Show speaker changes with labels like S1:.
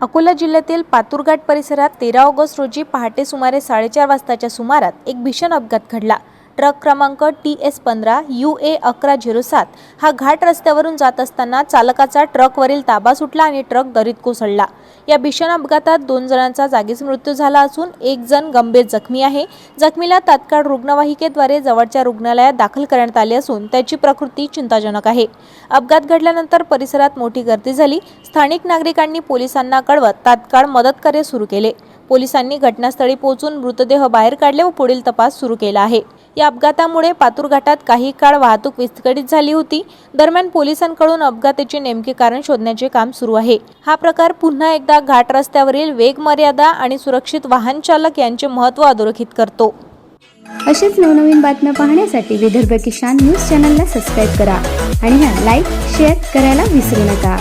S1: अकोला जिल्ह्यातील पातूरघाट परिसरात तेरा ऑगस्ट रोजी पहाटे सुमारे साडेचार वाजताच्या सुमारात एक भीषण अपघात घडला. ट्रक क्रमांक टी एस पंधरा यू ए अकरा झिरो सात हा घाट रस्त्यावरून जात असताना चालकाचा ट्रकवरील ताबा सुटला आणि ट्रक दरीत कोसळला. या भीषण अपघातात दोन जणांचा जागीच मृत्यू झाला असून एक जण गंभीर जखमी आहे. जखमीला तात्काळ रुग्णवाहिकेद्वारे जवळच्या रुग्णालयात दाखल करण्यात आले असून त्याची प्रकृती चिंताजनक आहे. अपघात घडल्यानंतर परिसरात मोठी गर्दी झाली. स्थानिक नागरिकांनी पोलिसांना कळवत तात्काळ मदतकार्य सुरू केले. पोलिसांनी घटनास्थळी पोहोचून मृतदेह बाहेर काढले व पुढील तपास सुरू केला आहे. या अपघातामुळे पातूर घाटात काही काळ वाहतूक विस्कळीत झाली होती. दरम्यान पोलिसांकडून अपघाताचे नेमके कारण शोधण्याचे काम सुरू आहे. हा प्रकार पुन्हा एकदा घाट रस्त्यावरील वेग मर्यादा आणि सुरक्षित वाहन चालक यांचे महत्त्व अधोरेखित करतो.
S2: अशीच नवनवीन बातम्या पाहण्यासाठी विदर्भ किसान न्यूज चॅनलला सबस्क्राईब करा आणि लाईक शेअर करायला विसरू नका.